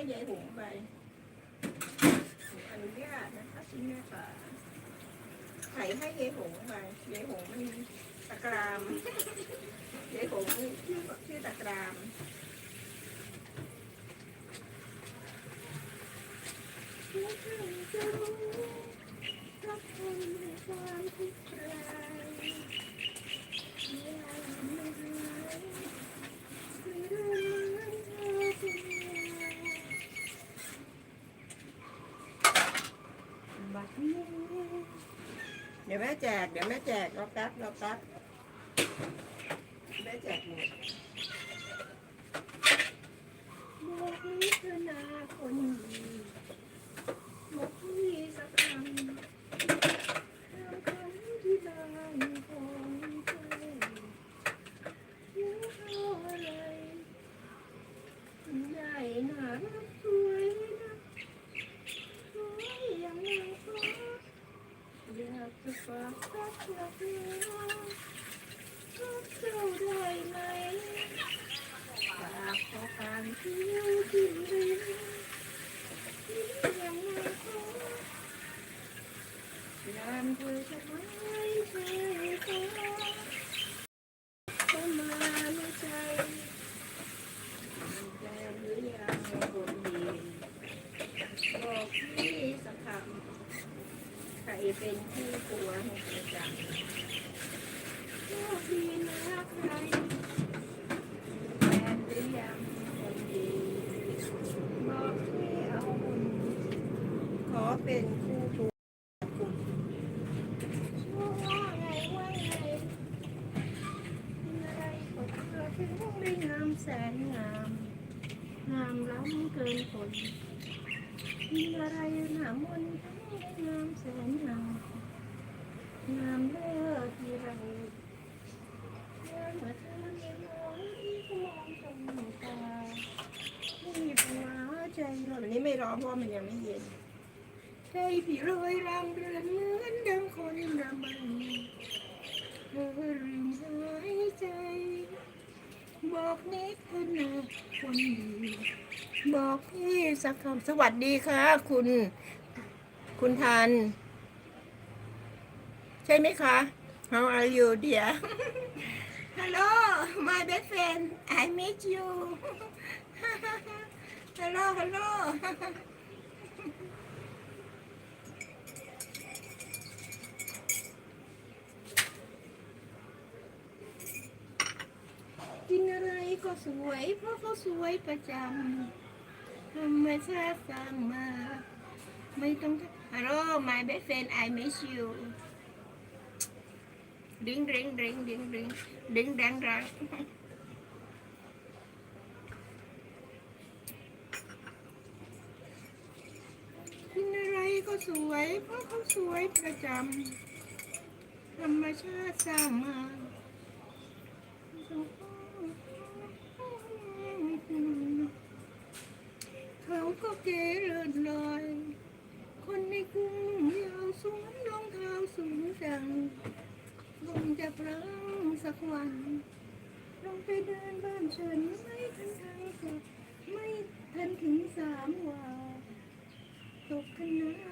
ให้ยายหงไปอนุญาตนะคะที่แม่ป่าไข่ให้ยายหงไปยายหงมันตะกรามยายหงชื่อชื่อตะกรามจะรู้รักคนในความทุกข์ร้ายไม่หายรู้เหมือนเธอเป็นไงบัดนี้เดี๋ยวแม่แจก เดี๋ยวแม่แจกรอแป๊บรอแป๊บแม่แจกหมดบอกนี้เธนาคนดีบอกพี่สักคำคำคำที่ได้ของเธอยิ้มเข้าอะไรได้น่ารักสวยนะสวยอย่างนางฟ้า อยากจะฝากรักรักน้องรักเจ้าได้ไหมฝากขอการที่ยวที่ริมยิ้มอย่างนางฟ้ายามเธอจะหายใจฟ้าเข้ามาในใจใจหรือยังคนดีบอกพี่สักคำใครเป็นผู้ตัวให้ประจักโชคดีนะใครแฟนหรือยังคนดีบอกให้เอาบุญขอเป็นคู่ตัวคุณว่าไงว่าไงมีอะไรก็เกิดถึงได้งามแสนงาม งามล้ำเกินคนมีอะไรหนามนทั้งงามแสนงามงามเลิศที่เราเมื่อเมื่อเธอเห็นน้องที่ก็มองจนตาไม่มีปัญหาใจเราอันนี้ไม่ร้องเพราะมันยังไม่เย็นใจพี่รอยรำเรือนเหมือนดังคนรำมันเธอลืมหายใจ บอกนิดเถอะนะคนดีบอกพี่สักคำสวัสดีค่ะ คุณ คุณทัน ใช่ไหมคะ How are you dear Hello my best friend I miss you Hello Hello กินอะไรก็สวยเพราะเขาสวยประจำธรรมชาติสร้างมาไม่ต้องฮัลโหล my best friend I miss you ดิ้งดิ้งดิ้งดิ้งดิ้งดิ้งดังดังกินอะไร ก็สวย เพราะเขาสวยประจำธรรมชาติสร้างมาเขาก็เก๋เลิศลอยคนในกรุงยาวสวมรองเท้าสูงจังคงจะพลังสักวันลองไปเดินบ้านฉันไม่ทันทางกลับไม่ทันถึงสามวาตกคณะ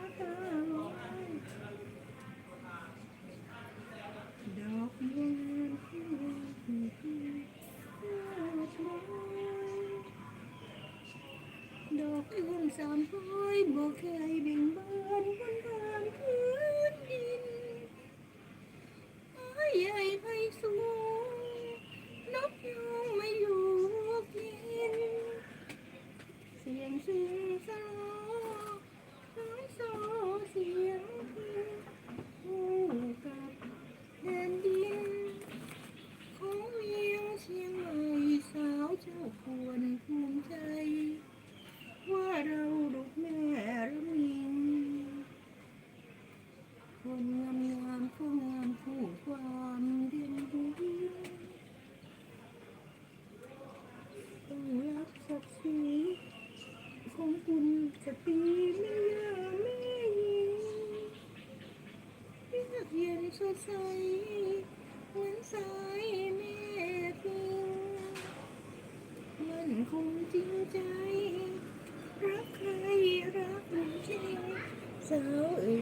สามพ้อยบอกเคยเบ่งบานบนทางพื้นดินอ้ใหญ่ไพสูงนกยูงไม่อยู่กิน เสียงซึ้งสลอน้อยโซเสียงพินคู่กับแดนดิน ของเวียงเชียงใหม่สาวเจ้าควรภูมิใจว่าเราลูกแม่ระมิง คนงามงามๆก็งามคู่ความเด่นดีต้องรักศักดิ์ศรี ของคุณสตรีไม่ยาไม่ยิงเยือกเย็นสดใสเหมือนสายแม่พิงมันคงจริงใจรรักหนุ่มใจสาวเอ๋ย